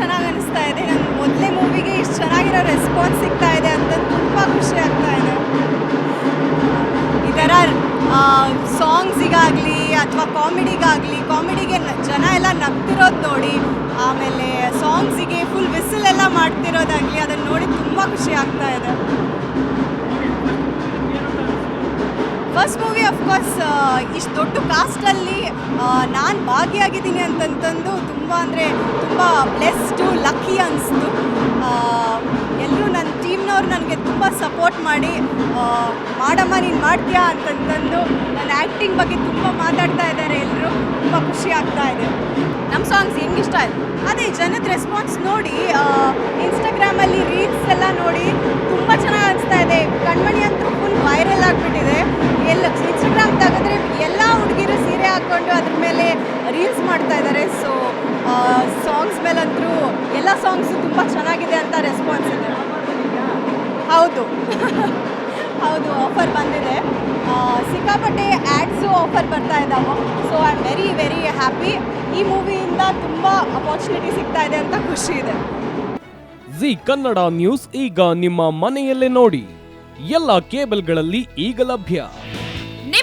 ಚೆನ್ನಾಗಿ ಅನಿಸ್ತಾ ಇದೆ. ನನ್ನ ಮೊದಲೇ ಮೂವಿಗೆ ಇಷ್ಟು ಚೆನ್ನಾಗಿರೋ ರೆಸ್ಪಾನ್ಸ್ ಸಿಗ್ತಾ ಇದೆ ಅಂತ ತುಂಬ ಖುಷಿ ಆಗ್ತಾ ಇದೆ. ಈ ಥರ ಸಾಂಗ್ಸಿಗಾಗಲಿ ಅಥವಾ ಕಾಮಿಡಿಗಾಗಲಿ ಕಾಮಿಡಿಗೆ ಜನ ಎಲ್ಲ ನಗ್ತಿರೋದು ನೋಡಿ, ಆಮೇಲೆ ಸಾಂಗ್ಸಿಗೆ ಫುಲ್ ವಿಸಿಲ್ ಎಲ್ಲ ಮಾಡ್ತಿರೋದಾಗಲಿ, ಅದನ್ನು ನೋಡಿ ತುಂಬ ಖುಷಿ ಆಗ್ತಾ ಇದೆ. ಫಸ್ಟ್ ಮೂವಿ ಅಫ್ಕೋರ್ಸ್ ಇಷ್ಟು ದೊಡ್ಡ ಕಾಸ್ಟಲ್ಲಿ ನಾನು ಭಾಗಿಯಾಗಿದ್ದೀನಿ ಅಂತಂತಂದು ತುಂಬ ಅಂದರೆ ತುಂಬ ಬ್ಲೆಸ್ಡು ಲಕ್ಕಿ ಅನಿಸ್ತು. ಎಲ್ಲರೂ ನನ್ನ ಟೀಮ್ನವ್ರು ನನಗೆ ತುಂಬ ಸಪೋರ್ಟ್ ಮಾಡಿ ಮಾಡಮ್ಮ ನೀನು ಮಾಡ್ತೀಯಾ? ಅಂತಂತಂದು ನನ್ನ ಆ್ಯಕ್ಟಿಂಗ್ ಬಗ್ಗೆ ತುಂಬ ಮಾತಾಡ್ತಾ ಇದ್ದಾರೆ ಎಲ್ಲರೂ ತುಂಬ ಖುಷಿ ಆಗ್ತಾ ಇದೆ. ನಮ್ಮ ಸಾಂಗ್ಸ್ ಹೆಂಗಿಷ್ಟ ಆಯ್ತು? ಅದೇ ಜನದ ರೆಸ್ಪಾನ್ಸ್ ನೋಡಿ ಇನ್ಸ್ಟಾಗ್ರಾಮಲ್ಲಿ ರೀಲ್ಸ್ ಎಲ್ಲ ನೋಡಿ ಇದ್ದಾರೆ ಸೊ ಸಾಂಗ್ಸ್ ಮೇಲಂತೂ ಎಲ್ಲ ಸಾಂಗ್ಸು ತುಂಬ ಚೆನ್ನಾಗಿದೆ ಅಂತ ರೆಸ್ಪಾನ್ಸ್ ಇದೆ. ಹೌದು. ಹೌದು ಆಫರ್ ಬಂದಿದೆ. ಸಿಕ್ಕಾಪಟ್ಟೆ ಆ್ಯಡ್ಸು ಆಫರ್ ಬರ್ತಾ ಇದ್ದಾವೆ so I am very very happy ಈ ಮೂವಿಯಿಂದ ತುಂಬ ಅಪಾರ್ಚುನಿಟಿ ಸಿಗ್ತಾ ಇದೆ ಅಂತ ಖುಷಿ ಇದೆ. ಜಿ ಕನ್ನಡ ನ್ಯೂಸ್ ಈಗ ನಿಮ್ಮ ಮನೆಯಲ್ಲೇ ನೋಡಿ. ಎಲ್ಲ ಕೇಬಲ್ಗಳಲ್ಲಿ ಈಗ ಲಭ್ಯ.